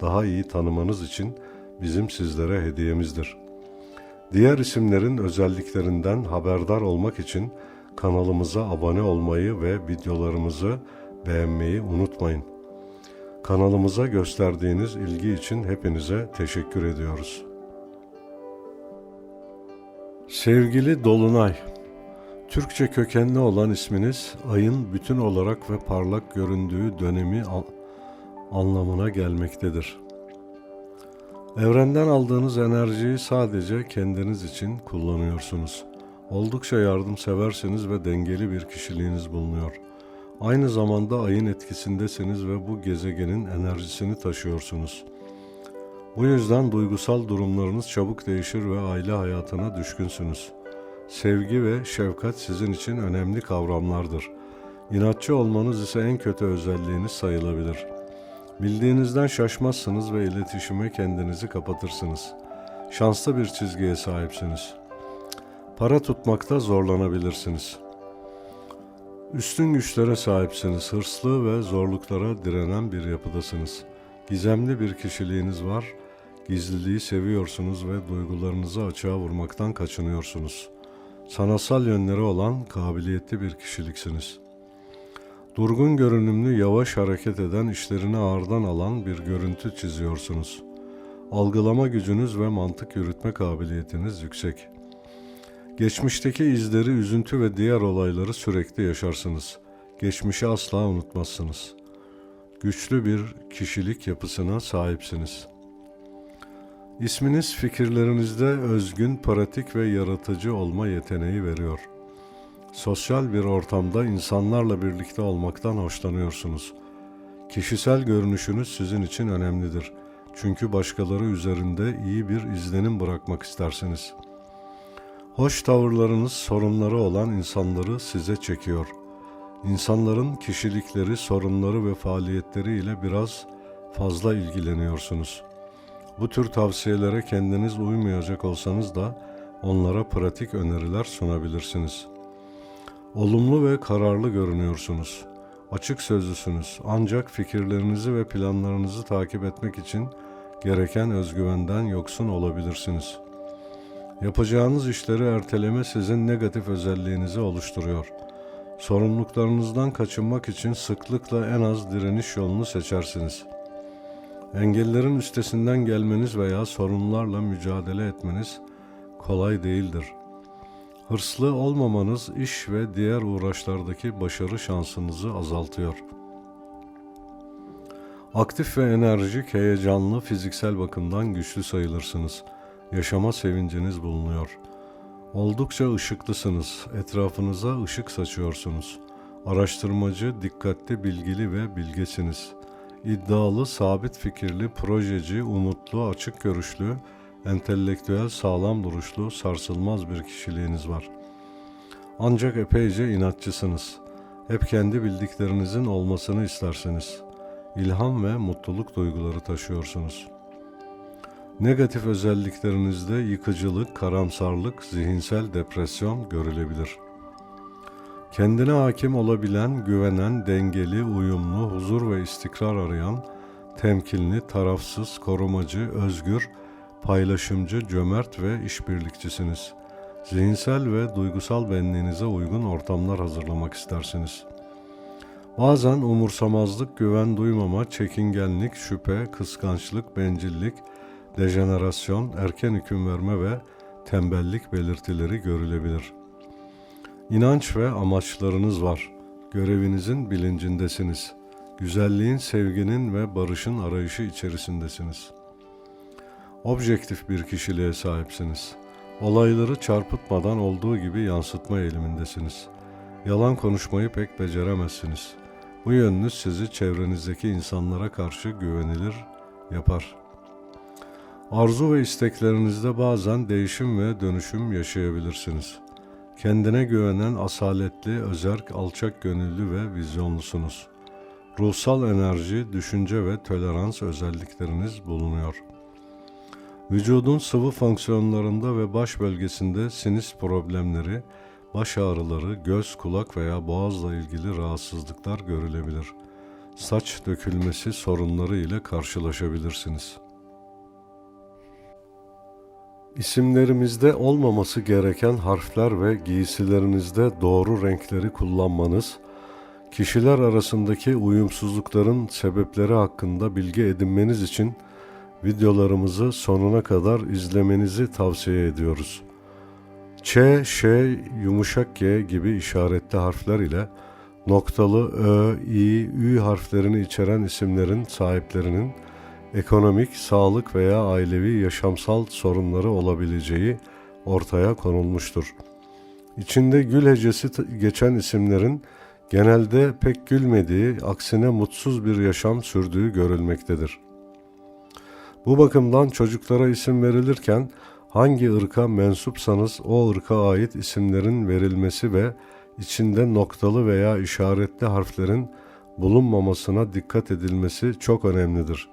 daha iyi tanımanız için bizim sizlere hediyemizdir. Diğer isimlerin özelliklerinden haberdar olmak için kanalımıza abone olmayı ve videolarımızı beğenmeyi unutmayın. Kanalımıza gösterdiğiniz ilgi için hepinize teşekkür ediyoruz. Sevgili Dolunay, Türkçe kökenli olan isminiz ayın bütün olarak ve parlak göründüğü dönemi anlamına gelmektedir. Evrenden aldığınız enerjiyi sadece kendiniz için kullanıyorsunuz. Oldukça yardımseversiniz ve dengeli bir kişiliğiniz bulunuyor. Aynı zamanda ayın etkisindesiniz ve bu gezegenin enerjisini taşıyorsunuz. Bu yüzden duygusal durumlarınız çabuk değişir ve aile hayatına düşkünsünüz. Sevgi ve şefkat sizin için önemli kavramlardır. İnatçı olmanız ise en kötü özelliğiniz sayılabilir. Bildiğinizden şaşmazsınız ve iletişime kendinizi kapatırsınız. Şanslı bir çizgiye sahipsiniz. Para tutmakta zorlanabilirsiniz. Üstün güçlere sahipsiniz. Hırslı ve zorluklara direnen bir yapıdasınız. Gizemli bir kişiliğiniz var. Gizliliği seviyorsunuz ve duygularınızı açığa vurmaktan kaçınıyorsunuz. Sanatsal yönleri olan kabiliyetli bir kişiliksiniz. Durgun görünümlü, yavaş hareket eden, işlerini ağırdan alan bir görüntü çiziyorsunuz. Algılama gücünüz ve mantık yürütme kabiliyetiniz yüksek. Geçmişteki izleri, üzüntü ve diğer olayları sürekli yaşarsınız. Geçmişi asla unutmazsınız. Güçlü bir kişilik yapısına sahipsiniz. İsminiz fikirlerinizde özgün, pratik ve yaratıcı olma yeteneği veriyor. Sosyal bir ortamda insanlarla birlikte olmaktan hoşlanıyorsunuz. Kişisel görünüşünüz sizin için önemlidir. Çünkü başkaları üzerinde iyi bir izlenim bırakmak istersiniz. Hoş tavırlarınız sorunları olan insanları size çekiyor. İnsanların kişilikleri, sorunları ve faaliyetleri ile biraz fazla ilgileniyorsunuz. Bu tür tavsiyelere kendiniz uymayacak olsanız da onlara pratik öneriler sunabilirsiniz.'' Olumlu ve kararlı görünüyorsunuz. Açık sözlüsünüz ancak fikirlerinizi ve planlarınızı takip etmek için gereken özgüvenden yoksun olabilirsiniz. Yapacağınız işleri erteleme sizin negatif özelliğinizi oluşturuyor. Sorumluluklarınızdan kaçınmak için sıklıkla en az direniş yolunu seçersiniz. Engellerin üstesinden gelmeniz veya sorunlarla mücadele etmeniz kolay değildir.'' Hırslı olmamanız iş ve diğer uğraşlardaki başarı şansınızı azaltıyor. Aktif ve enerjik, heyecanlı, fiziksel bakımdan güçlü sayılırsınız. Yaşama sevinciniz bulunuyor. Oldukça ışıklısınız. Etrafınıza ışık saçıyorsunuz. Araştırmacı, dikkatli, bilgili ve bilgesiniz. İddialı, sabit fikirli, projeci, umutlu, açık görüşlü, entelektüel, sağlam duruşlu, sarsılmaz bir kişiliğiniz var. Ancak epeyce inatçısınız. Hep kendi bildiklerinizin olmasını istersiniz. İlham ve mutluluk duyguları taşıyorsunuz. Negatif özelliklerinizde yıkıcılık, karamsarlık, zihinsel depresyon görülebilir. Kendine hakim olabilen, güvenen, dengeli, uyumlu, huzur ve istikrar arayan, temkinli, tarafsız, korumacı, özgür, paylaşımcı, cömert ve işbirlikçisiniz. Zihinsel ve duygusal benliğinize uygun ortamlar hazırlamak istersiniz. Bazen umursamazlık, güven duymama, çekingenlik, şüphe, kıskançlık, bencillik, dejenerasyon, erken hüküm verme ve tembellik belirtileri görülebilir. İnanç ve amaçlarınız var. Görevinizin bilincindesiniz. Güzelliğin, sevginin ve barışın arayışı içerisindesiniz.'' Objektif bir kişiliğe sahipsiniz. Olayları çarpıtmadan olduğu gibi yansıtma eğilimindesiniz. Yalan konuşmayı pek beceremezsiniz. Bu yönünüz sizi çevrenizdeki insanlara karşı güvenilir yapar. Arzu ve isteklerinizde bazen değişim ve dönüşüm yaşayabilirsiniz. Kendine güvenen, asaletli, özerk, alçak gönüllü ve vizyonlusunuz. Ruhsal enerji, düşünce ve tolerans özellikleriniz bulunuyor. Vücudun sıvı fonksiyonlarında ve baş bölgesinde sinüs problemleri, baş ağrıları, göz, kulak veya boğazla ilgili rahatsızlıklar görülebilir. Saç dökülmesi sorunları ile karşılaşabilirsiniz. İsimlerimizde olmaması gereken harfler ve giysilerinizde doğru renkleri kullanmanız, kişiler arasındaki uyumsuzlukların sebepleri hakkında bilgi edinmeniz için videolarımızı sonuna kadar izlemenizi tavsiye ediyoruz. Ç, Ş, yumuşak G gibi işaretli harfler ile noktalı Ö, İ, Ü harflerini içeren isimlerin sahiplerinin ekonomik, sağlık veya ailevi yaşamsal sorunları olabileceği ortaya konulmuştur. İçinde gül hecesi geçen isimlerin genelde pek gülmediği, aksine mutsuz bir yaşam sürdüğü görülmektedir. Bu bakımdan çocuklara isim verilirken hangi ırka mensupsanız o ırka ait isimlerin verilmesi ve içinde noktalı veya işaretli harflerin bulunmamasına dikkat edilmesi çok önemlidir.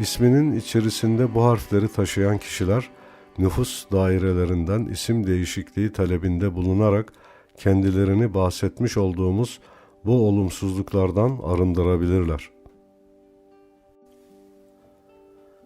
İsminin içerisinde bu harfleri taşıyan kişiler nüfus dairelerinden isim değişikliği talebinde bulunarak kendilerini bahsetmiş olduğumuz bu olumsuzluklardan arındırabilirler.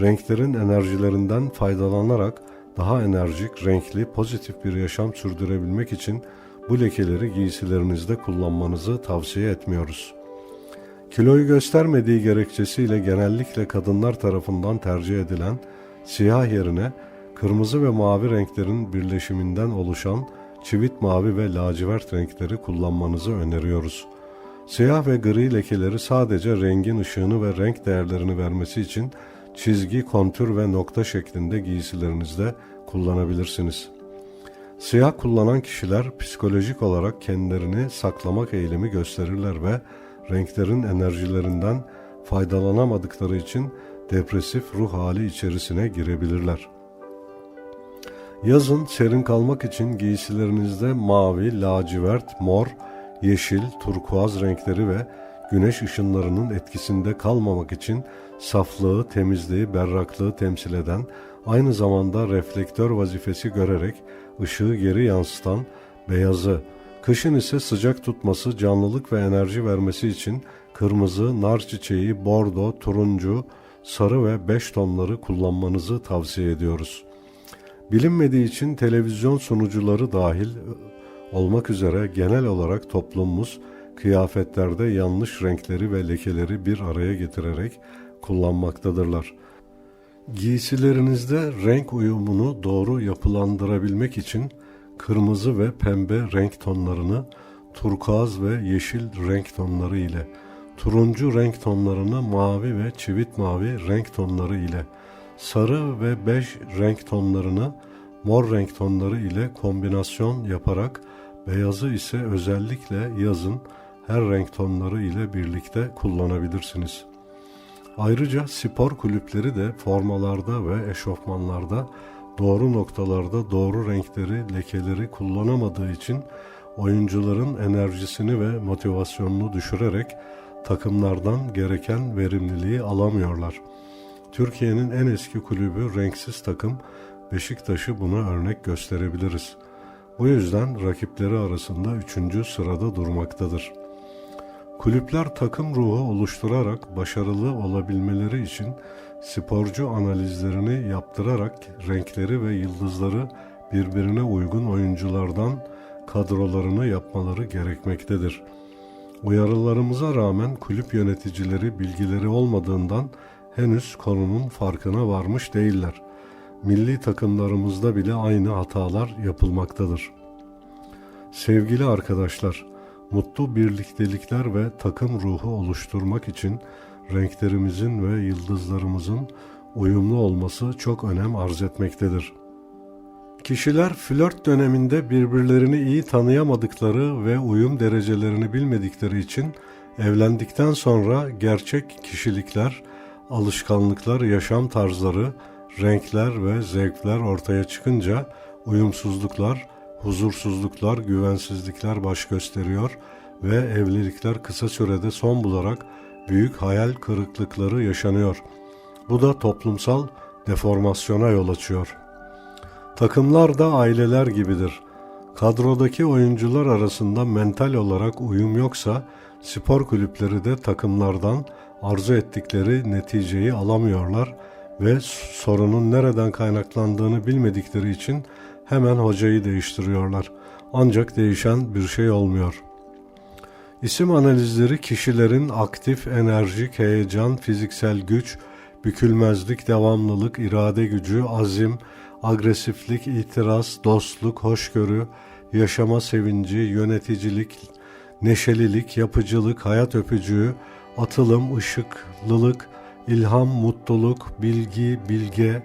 renklerin enerjilerinden faydalanarak daha enerjik, renkli, pozitif bir yaşam sürdürebilmek için bu lekeleri giysilerinizde kullanmanızı tavsiye etmiyoruz. Kiloyu göstermediği gerekçesiyle genellikle kadınlar tarafından tercih edilen siyah yerine kırmızı ve mavi renklerin birleşiminden oluşan çivit mavi ve lacivert renkleri kullanmanızı öneriyoruz. Siyah ve gri lekeleri sadece rengin ışığını ve renk değerlerini vermesi için çizgi, kontür ve nokta şeklinde giysilerinizde kullanabilirsiniz. Siyah kullanan kişiler psikolojik olarak kendilerini saklamak eğilimi gösterirler ve renklerin enerjilerinden faydalanamadıkları için depresif ruh hali içerisine girebilirler. Yazın serin kalmak için giysilerinizde mavi, lacivert, mor, yeşil, turkuaz renkleri ve güneş ışınlarının etkisinde kalmamak için saflığı, temizliği, berraklığı temsil eden, aynı zamanda reflektör vazifesi görerek ışığı geri yansıtan beyazı, kışın ise sıcak tutması, canlılık ve enerji vermesi için kırmızı, nar çiçeği, bordo, turuncu, sarı ve beş tonları kullanmanızı tavsiye ediyoruz. Bilinmediği için televizyon sunucuları dahil olmak üzere genel olarak toplumumuz kıyafetlerde yanlış renkleri ve lekeleri bir araya getirerek kullanmaktadırlar. Giysilerinizde renk uyumunu doğru yapılandırabilmek için kırmızı ve pembe renk tonlarını turkuaz ve yeşil renk tonları ile, turuncu renk tonlarını mavi ve çivit mavi renk tonları ile, sarı ve bej renk tonlarını mor renk tonları ile kombinasyon yaparak beyazı ise özellikle yazın her renk tonları ile birlikte kullanabilirsiniz. Ayrıca spor kulüpleri de formalarda ve eşofmanlarda doğru noktalarda doğru renkleri, lekeleri kullanamadığı için oyuncuların enerjisini ve motivasyonunu düşürerek takımlardan gereken verimliliği alamıyorlar. Türkiye'nin en eski kulübü renksiz takım Beşiktaş'ı buna örnek gösterebiliriz. Bu yüzden rakipleri arasında üçüncü sırada durmaktadır. Kulüpler takım ruhu oluşturarak başarılı olabilmeleri için sporcu analizlerini yaptırarak renkleri ve yıldızları birbirine uygun oyunculardan kadrolarını yapmaları gerekmektedir. Uyarılarımıza rağmen kulüp yöneticileri bilgileri olmadığından henüz konunun farkına varmış değiller. milli takımlarımızda bile aynı hatalar yapılmaktadır. Sevgili arkadaşlar, mutlu birliktelikler ve takım ruhu oluşturmak için renklerimizin ve yıldızlarımızın uyumlu olması çok önem arz etmektedir. Kişiler flört döneminde birbirlerini iyi tanıyamadıkları ve uyum derecelerini bilmedikleri için evlendikten sonra gerçek kişilikler, alışkanlıklar, yaşam tarzları, renkler ve zevkler ortaya çıkınca uyumsuzluklar, huzursuzluklar, güvensizlikler baş gösteriyor ve evlilikler kısa sürede son bularak büyük hayal kırıklıkları yaşanıyor. Bu da toplumsal deformasyona yol açıyor. Takımlar da aileler gibidir. Kadrodaki oyuncular arasında mental olarak uyum yoksa spor kulüpleri de takımlardan arzu ettikleri neticeyi alamıyorlar ve sorunun nereden kaynaklandığını bilmedikleri için hemen hocayı değiştiriyorlar. Ancak değişen bir şey olmuyor. İsim analizleri kişilerin aktif, enerjik, heyecan, fiziksel güç, bükülmezlik, devamlılık, irade gücü, azim, agresiflik, itiraz, dostluk, hoşgörü, yaşama sevinci, yöneticilik, neşelilik, yapıcılık, hayat öpücüğü, atılım, ışıklılık, ilham, mutluluk, bilgi, bilge,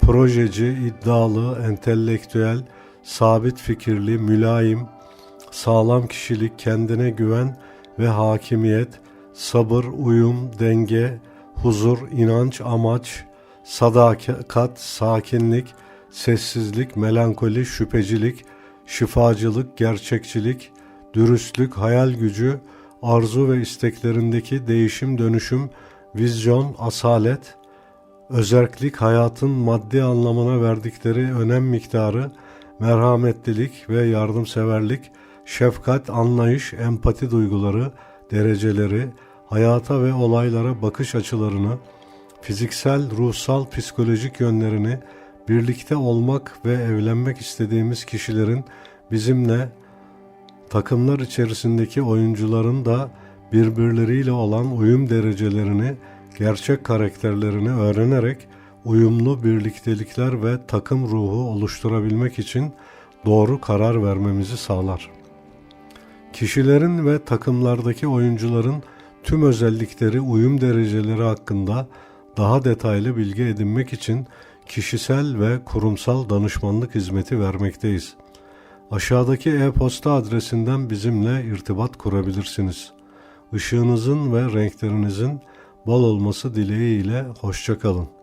projeci, iddialı, entelektüel, sabit fikirli, mülayim, sağlam kişilik, kendine güven ve hakimiyet, sabır, uyum, denge, huzur, inanç, amaç, sadakat, sakinlik, sessizlik, melankoli, şüphecilik, şifacılık, gerçekçilik, dürüstlük, hayal gücü, arzu ve isteklerindeki değişim dönüşüm, vizyon, asalet, özerklik, hayatın maddi anlamına verdikleri önem miktarı, merhametlilik ve yardımseverlik, şefkat, anlayış, empati duyguları, dereceleri, hayata ve olaylara bakış açılarını, fiziksel, ruhsal, psikolojik yönlerini, birlikte olmak ve evlenmek istediğimiz kişilerin bizimle takımlar içerisindeki oyuncuların da birbirleriyle olan uyum derecelerini, gerçek karakterlerini öğrenerek uyumlu birliktelikler ve takım ruhu oluşturabilmek için doğru karar vermemizi sağlar. Kişilerin ve takımlardaki oyuncuların tüm özellikleri, uyum dereceleri hakkında daha detaylı bilgi edinmek için kişisel ve kurumsal danışmanlık hizmeti vermekteyiz. Aşağıdaki e-posta adresinden bizimle irtibat kurabilirsiniz. Işığınızın ve renklerinizin bol olması dileğiyle hoşçakalın.